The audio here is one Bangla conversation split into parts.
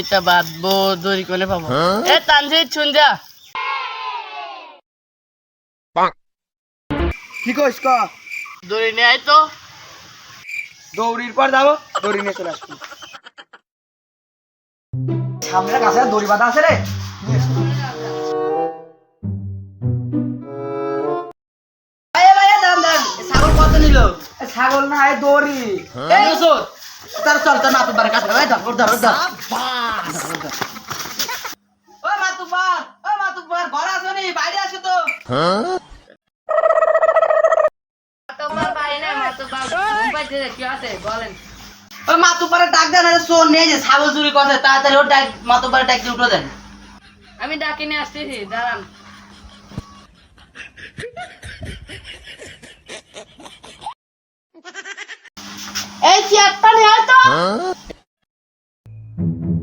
এটা বাঁধবো দড়ি কোনে পাবো। এ তানজি শুন যা। কি কইস ক? দড়ি নিয়ে আয় তো। দৌড়ির পর যাব দড়ি নিয়ে চলে আসব। সামনে কাছে দড়ি বাঁধা আছে রে। ছাগল কত নিল? ছাগল না এ দড়ি। এই রসুন তার চল কাছে ধর ধর ওই মাতুবার ওই মাতুবার ঘর আসো নি বাইরে আসো তো। তোমার কি আছে বলেন মাতুবারে ডাক দেন আরে যে ছাগল চুরি করছে তাড়াতাড়ি ওর ডাক মাতুবারে ডাক দিয়ে উঠে দেন। আমি ডাকি নিয়ে আসতেছি দাঁড়ান এই চেয়ারটা নিয়ে আয় তো এই যা গরুর ভিতরে যা এই তোর কি আছে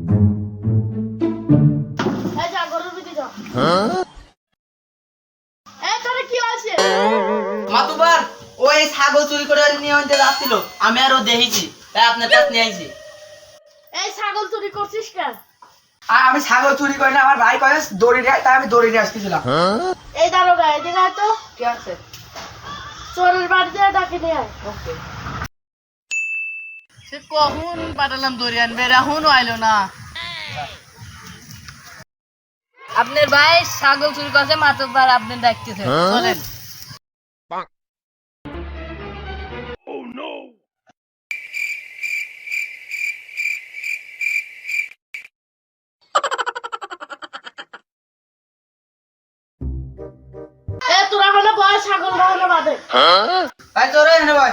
মাতুবার ওই ছাগল চুরি করে নিয়ে হইতে যাচ্ছিল। আমি আরও দেখেছি। তাই আপনার কাছে নিয়ে আইছি। এই ছাগল চুরি করছিস কেন? আর আমি ছাগল চুরি করি না আমার ভাই কয়ে দড়ি নিয়ে তাই আমি দড়ি নিয়ে আসতেছিলাম। এই দারোগা এদিকে তো। কি আছে? চোরের বাড়িতে ডাকে নিয়ে আয়। ওকে। সে কখন পাঠালাম দড়ি আনবে? এখনও আইলো না। আপনার ভাই ছাগল চুরি করছে মাতব্বার আপনি ডাকতেছে চলেন। এ তোরা হলে বয় ছাগল হলে বাদে। ভাই তোর এনে ভাই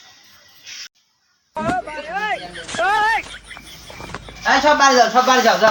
还穿半个小穿半个小时